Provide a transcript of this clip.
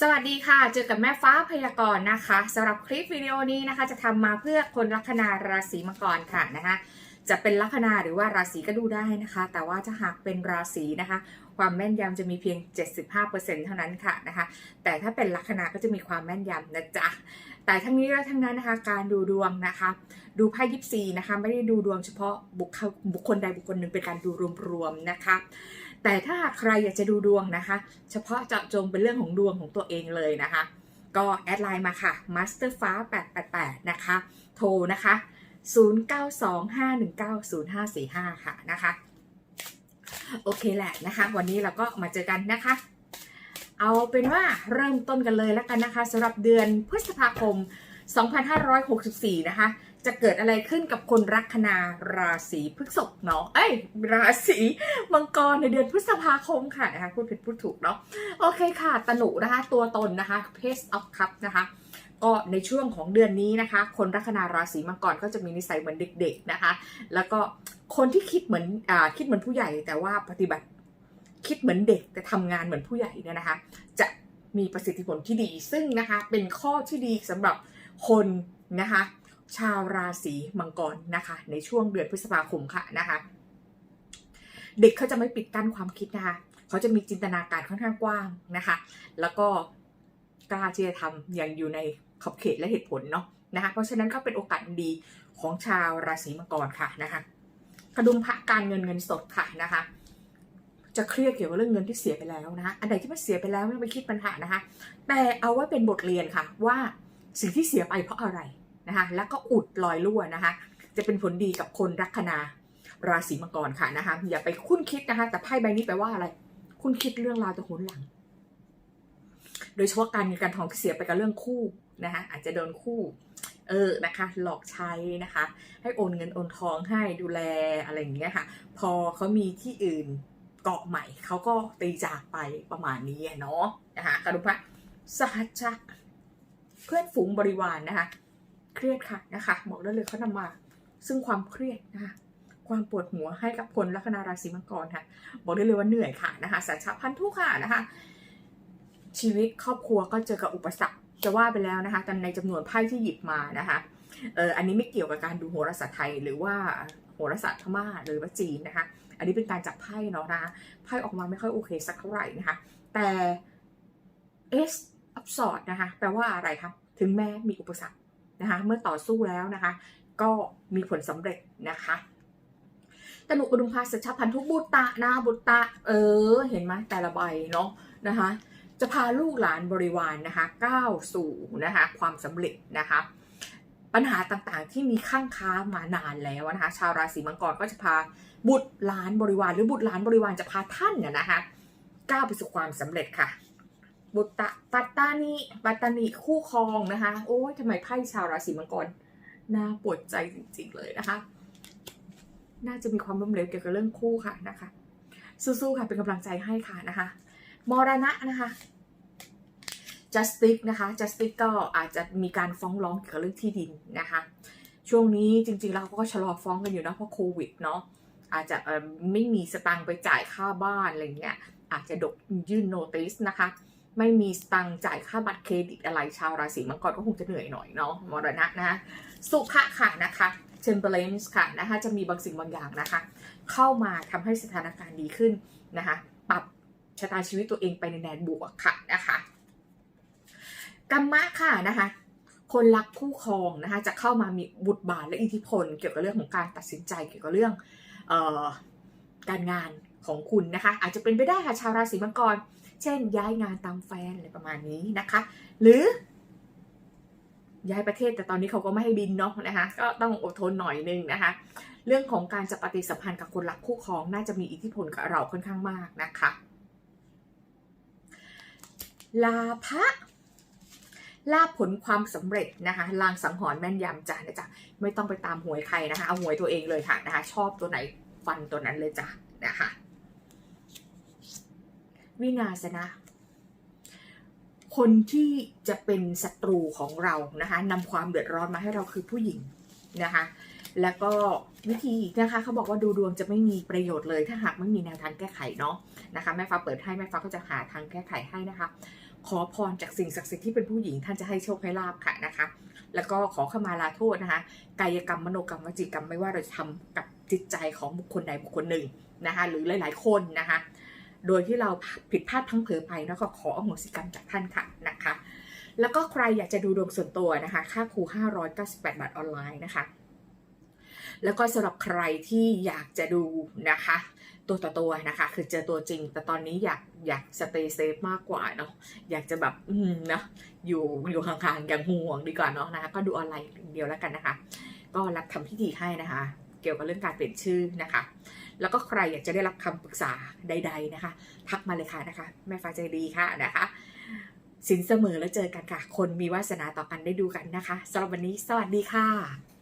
สวัสดีค่ะ เจอกับแม่ฟ้าพยากรณ์นะคะสำหรับคลิปวิดีโอนี้นะคะจะทำมาเพื่อคนลัคนาราศีมังกรค่ะนะคะจะเป็นลัคนาหรือว่าราศีก็ดูได้นะคะ แต่ว่าถ้าหากเป็นราศีนะคะ ความแม่นยำจะมีเพียง 75%เท่านั้นค่ะนะคะ แต่ถ้าเป็นลัคนาก็จะมีความแม่นยำนะจ๊ะแต่ทั้งนี้และทั้งนั้นนะคะ การดูดวงนะคะ ดูไพ่ยิปซีนะคะ ไม่ได้ดูดวงเฉพาะบุคคลบุคคลใดบุคคลหนึ่งเป็นการดูรวมๆนะคะ แต่ถ้าใครอยากจะดูดวงนะคะ เฉพาะเจาะจงเป็นเรื่องของดวงของตัวเองเลยนะคะ ก็แอดไลน์มาค่ะ Master ฟ้า888นะคะ โทรนะคะ 0925190545 ค่ะนะคะ โอเคแหละนะคะ วันนี้เราก็มาเจอกันนะคะ เอาเป็นว่าเริ่มต้นกันเลยแล้วกันนะคะสำหรับเดือนพฤษภาคม 2564 นะคะ จะเกิดอะไรขึ้นกับคนลัคนาราศีพฤษภเนาะ เอ้ย ราศีมังกรในเดือนพฤษภาคมค่ะนะคะพูดผิดพูดถูกเนาะ โอเคค่ะ ตนุนะคะ ตัวตนนะคะ Page of Cup นะคะก็ในช่วงของเดือนนี้นะคะ คนลัคนาราศีมังกรก็จะมีนิสัยเหมือนเด็ก ๆนะคะ แล้วก็คนที่คิดเหมือนอ่าคิดเหมือนผู้ใหญ่ แต่ว่าปฏิบัติคิดเหมือนเด็กแต่ทำงานเหมือนผู้ใหญ่เนี่ยนะคะ จะมีประสิทธิผลที่ดีซึ่งนะคะเป็นข้อที่ดีสำหรับคนนะคะ ชาวราศีมังกรนะคะ ในช่วงเดือนพฤษภาคมค่ะนะคะ เด็กเขาจะไม่ปิดกั้นความคิดนะคะเขาจะมีจินตนาการค่อนข้างกว้างนะคะ แล้วก็กล้าที่จะทำอย่างอยู่ในขอบเขตและเหตุผลเนาะนะคะ เพราะฉะนั้นก็เป็นโอกาสดีของชาวราศีมังกรค่ะนะคะกระดุมพระการเงินเงินสดค่ะนะคะ จะเครียดเกี่ยวกับเรื่องเงินที่เสียไปแล้วนะคะอันไหนที่มันเสียไปแล้วไม่ไปคิดปัญหานะคะ แต่เอาไว้เป็นบทเรียนค่ะว่าสิ่งที่เสียไปเพราะอะไร นะคะแล้วก็อุดรอยรั่วนะคะ จะเป็นผลดีกับคนลัคนาราศีมังกรค่ะนะคะอย่าไปคุ้นคิดนะคะ แต่ไพ่ใบนี้แปลว่าอะไร คุ้นคิดเรื่องราวจะโหนหลัง โดยเฉพาะการเงินการทองที่เสียไปกับเรื่องคู่นะคะอาจจะโดนคู่ เออนะคะ หลอกใช้นะคะ ให้โอนเงินโอนทองให้ดูแลอะไรอย่างเงี้ยค่ะ พอเขามีที่อื่นเกาะใหม่เขาก็ตีจากไปประมาณนี้เนาะนะคะกระดุมพระสหัชชะเพื่อนฝูงบริวารนะคะ เครียดค่ะนะคะบอกได้เลยเขานำมา ซึ่งความเครียดนะคะความปวดหัวให้กับคนลัคนาราศีมังกรค่ะ บอกได้เลยว่าเหนื่อยค่ะนะคะสัญชาพันธุค่ะนะคะ ชีวิตครอบครัวก็เจอกับอุปสรรคจะว่าไปแล้วนะคะแต่ในจำนวนไพ่ที่หยิบมานะคะเอออันนี้ไม่เกี่ยวกับการดูโหราศาสตร์ไทยหรือว่าโหราศาสตร์พม่าหรือว่าจีนนะคะ อันนี้เป็นการจับไพ่เนาะนะไพ่ออกมาไม่ค่อยโอเคสักเท่าไหร่นะคะ แต่ S of Swords นะคะ แปลว่าอะไรคะ ถึงแม้มีอุปสรรค นะคะเมื่อต่อสู้แล้วนะคะ ก็มีผลสำเร็จนะคะตนุกอุดมภาสัชพันธุบุตตะนาบุตตะ เออ เห็นไหมแต่ละใบเนาะนะคะ จะพาลูกหลานบริวารนนะคะก้าวสู่นะคะความสำเร็จนะคะปัญหาต่างๆที่มีข้างค้ามานานแล้วนะคะ ชาวราศีมังกรก็จะพาบุตรหลานบริวาร หรือบุตรหลานบริวารจะพาท่านเนี่ยนะคะก้าวไปสู่ความสำเร็จค่ะ บุตตะปัตตานีปัตตานีคู่ครองนะคะ โอ้ยทำไมไพ่ชาวราศีมังกรน่าปวดใจจริงๆเลยนะคะ น่าจะมีความล้มเหลวเกี่ยวกับเรื่องคู่ค่ะนะคะ สู้ๆค่ะเป็นกำลังใจให้ค่ะนะคะมรณะนะคะ justice นะคะ justice ก็อาจจะมีการฟ้องร้องเกี่ยวกับเรื่องที่ดินนะคะ ช่วงนี้จริงๆแล้วเขาก็ชะลอฟ้องกันอยู่นะเพราะโควิดเนาะอาจจะไม่มีสตังค์ไปจ่ายค่าบ้านอะไรเงี้ยอาจจะดกยื่นโนติสนะคะ ไม่มีตังค์จ่ายค่าบัตรเครดิตอะไรชาวราศีมังกรก็คงจะเหนื่อยหน่อยเนาะมรณะนะคะสุภะค่ะนะคะ temperance ค่ะนะคะจะมีบางสิ่งบางอย่างนะคะ เข้ามาทำให้สถานการณ์ดีขึ้นนะคะปรับชะตาชีวิตตัวเองไปในแดนบวกค่ะนะคะกัมมะค่ะนะคะคนรักคู่ครองนะคะจะเข้ามามีบุตรบาทและอิทธิพล เกี่ยวกับเรื่องของการตัดสินใจเกี่ยวกับเรื่องเอ่อการงาน ของคุณนะคะ อาจจะเป็นไปได้ค่ะชาวราศีมังกร เช่น ย้ายงานตามแฟนอะไรประมาณนี้นะคะ หรือ ย้ายประเทศแต่ตอนนี้เขาก็ไม่ให้บินเนาะนะคะ ก็ต้องอดทนหน่อยนึงนะคะ เรื่องของการจะปฏิสัมพันธ์กับคนรักคู่ครองน่าจะมีอิทธิพลกับเราค่อนข้างมากนะคะลาภะลาผลความสำเร็จนะคะลางสังหรณ์แม่นยำจ้ะนะจ๊ะไม่ต้องไปตามหวยใครนะคะ เอาหวยตัวเองเลยค่ะนะคะ ชอบตัวไหนฟันตัวนั้นเลยจ้ะนะคะ วินาศนะ คนที่จะเป็นศัตรูของเรานะคะนำความเดือดร้อนมาให้เราคือผู้หญิงนะคะ แล้วก็วิธีนะคะเขาบอกว่าดูดวงจะไม่มีประโยชน์เลย ถ้าหากไม่มีแนวทางแก้ไขเนาะนะคะแม่ฟ้าเปิดให้แม่ฟ้าก็จะหาทางแก้ไขให้นะคะ ขอพรจากสิ่งศักดิ์สิทธิ์ที่เป็นผู้หญิงท่านจะให้โชคให้ลาบค่ะนะคะ แล้วก็ขอขมาลาโทษนะคะกายกรรมมโนกรรมวจีกรรมไม่ว่าเราจะทำกับจิตใจของบุคคลใดบุคคลหนึ่งนะคะ หรือหลาย ๆ คนนะคะ โดยที่เราผิดพลาดพลั้งเผลอไปแล้วก็ขออโหสิกรรมจากท่านค่ะนะคะ แล้วก็ใครอยากจะดูดวงส่วนตัวนะคะ ค่าครู 598 บาทออนไลน์นะคะ แล้วก็สำหรับใครที่อยากจะดูนะคะ ตัวต่อตัวนะคะ คือเจอตัวจริง แต่ตอนนี้อยากอยากสเตย์เซฟมากกว่าเนาะอยากจะแบบอืมเนาะอยู่อยู่ห่างๆอย่างห่วงดีกว่าเนาะนะคะ ก็ดูออนไลน์อย่างเดียวแล้วกันนะคะ ก็รับทำพิธีให้นะคะ เกี่ยวกับเรื่องการเปลี่ยนชื่อนะคะ แล้วก็ใครอยากจะได้รับคำปรึกษาใด ๆนะคะ ทักมาเลยค่ะนะคะ แม่ฟ้าใจดีค่ะนะคะ สินเสมอแล้วเจอกันค่ะ คนมีวาสนาต่อกันได้ดูกันนะคะสำหรับวันนี้สวัสดีค่ะ